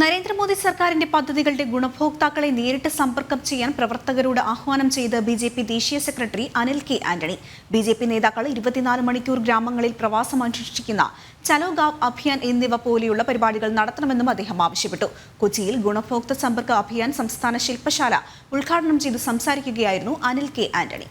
നരേന്ദ്രമോദി സർക്കാരിന്റെ പദ്ധതികളുടെ ഗുണഭോക്താക്കളെ നേരിട്ട് സമ്പർക്കം ചെയ്യാൻ പ്രവർത്തകരോട് ആഹ്വാനം ചെയ്ത് ബി ജെ പി ദേശീയ secretary Anil K Antony. B J P നേതാക്കൾ ഇരുപത്തിനാല് മണിക്കൂർ ഗ്രാമങ്ങളിൽ പ്രവാസം അനുഷ്ഠിക്കുന്ന ചലോ ഗാവ് അഭിയാൻ എന്നിവ പോലെയുള്ള പരിപാടികൾ നടത്തണമെന്നും അദ്ദേഹം ആവശ്യപ്പെട്ടു. കൊച്ചിയിൽ ഗുണഭോക്തൃ സമ്പർക്ക അഭിയാൻ സംസ്ഥാന ശില്പശാല ഉദ്ഘാടനം ചെയ്ത് സംസാരിക്കുകയായിരുന്നു അനിൽ കെ ആന്റണി.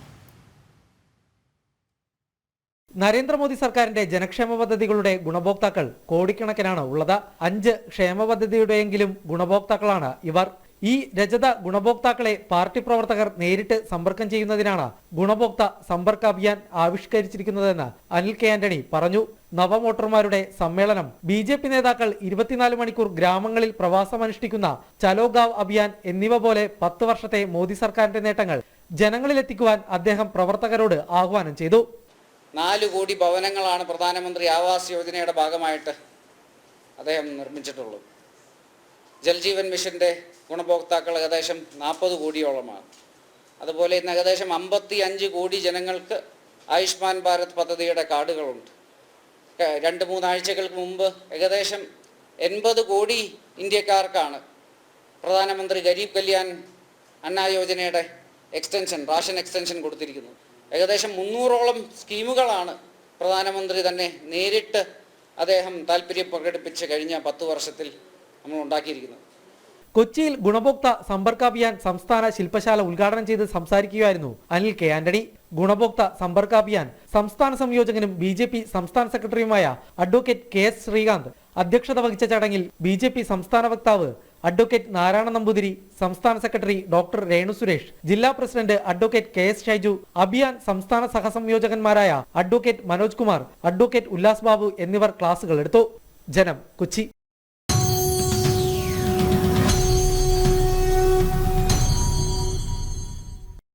നരേന്ദ്രമോദി സർക്കാരിന്റെ ജനക്ഷേമ പദ്ധതികളുടെ ഗുണഭോക്താക്കൾ കോടിക്കണക്കിനാണ് ഉള്ളത്. അഞ്ച് ക്ഷേമ പദ്ധതിയുടെയെങ്കിലും ഗുണഭോക്താക്കളാണ് ഇവർ. ഈ രജത ഗുണഭോക്താക്കളെ പാർട്ടി പ്രവർത്തകർ നേരിട്ട് സമ്പർക്കം ചെയ്യുന്നതിനാണ് ഗുണഭോക്ത സമ്പർക്ക അഭിയാൻ ആവിഷ്കരിച്ചിരിക്കുന്നതെന്ന് അനിൽ കെ ആന്റണി പറഞ്ഞു. നവവോട്ടർമാരുടെ സമ്മേളനം ബി ജെ പി നേതാക്കൾ ഇരുപത്തിനാല് മണിക്കൂർ ഗ്രാമങ്ങളിൽ പ്രവാസമനുഷ്ഠിക്കുന്ന ചലോഗാവ് അഭിയാൻ എന്നിവ പോലെ പത്ത് വർഷത്തെ മോദി സർക്കാരിന്റെ നേട്ടങ്ങൾ ജനങ്ങളിലെത്തിക്കുവാൻ അദ്ദേഹം പ്രവർത്തകരോട് ആഹ്വാനം ചെയ്തു. നാല് കോടി ഭവനങ്ങളാണ് പ്രധാനമന്ത്രി ആവാസ് യോജനയുടെ ഭാഗമായിട്ട് അദ്ദേഹം നിർമ്മിച്ചിട്ടുള്ളത്. ജൽജീവൻ മിഷന്റെ ഗുണഭോക്താക്കൾ ഏകദേശം നാൽപ്പത് കോടിയോളമാണ്. അതുപോലെ ഇന്ന് ഏകദേശം അമ്പത്തി അഞ്ച് കോടി ജനങ്ങൾക്ക് ആയുഷ്മാൻ ഭാരത് പദ്ധതിയുടെ കാർഡുകളുണ്ട്. രണ്ട് മൂന്നാഴ്ചകൾക്ക് മുമ്പ് ഏകദേശം എൺപത് കോടി ഇന്ത്യക്കാർക്കാണ് പ്രധാനമന്ത്രി ഗരീബ് കല്യാൺ അന്ന യോജനയുടെ എക്സ്റ്റൻഷൻ റാഷൻ എക്സ്റ്റൻഷൻ കൊടുത്തിരിക്കുന്നത്. ഏകദേശം മുന്നൂറോളം സ്കീമുകളാണ് പ്രധാനമന്ത്രി തന്നെ നേരിട്ട് അദ്ദേഹം താല്പര്യം പ്രകടിപ്പിച്ച് കഴിഞ്ഞ പത്ത് വർഷത്തിൽ നമ്മൾ ഉണ്ടാക്കിയിരിക്കുന്നത്. കൊച്ചിയിൽ ഗുണഭോക്ത സമ്പർക്കാഭിയാൻ സംസ്ഥാന ശില്പശാല ഉദ്ഘാടനം ചെയ്ത് സംസാരിക്കുകയായിരുന്നു അനിൽ കെ ആന്റണി. ഗുണഭോക്ത സമ്പർക്കാഭിയാൻ സംസ്ഥാന സംയോജകനും ബി ജെ പി സംസ്ഥാന സെക്രട്ടറിയുമായ അഡ്വക്കേറ്റ് കെ എസ് ശ്രീകാന്ത് അധ്യക്ഷത വഹിച്ച ചടങ്ങിൽ ബി ജെ പി സംസ്ഥാന വക്താവ് അഡ്വക്കേറ്റ് നാരായണ നമ്പൂതിരി സംസ്ഥാന സെക്രട്ടറി ഡോക്ടർ രേണു സുരേഷ് ജില്ലാ president advocate K S Shaiju Abhiyan സംസ്ഥാന സഹസംയോജകന്മാരായ അഡ്വക്കേറ്റ് മനോജ് കുമാർ അഡ്വക്കേറ്റ് ഉല്ലാസ് ബാബു എന്നിവർ ക്ലാസുകൾ എടുത്തു. ജനം കൊച്ചി.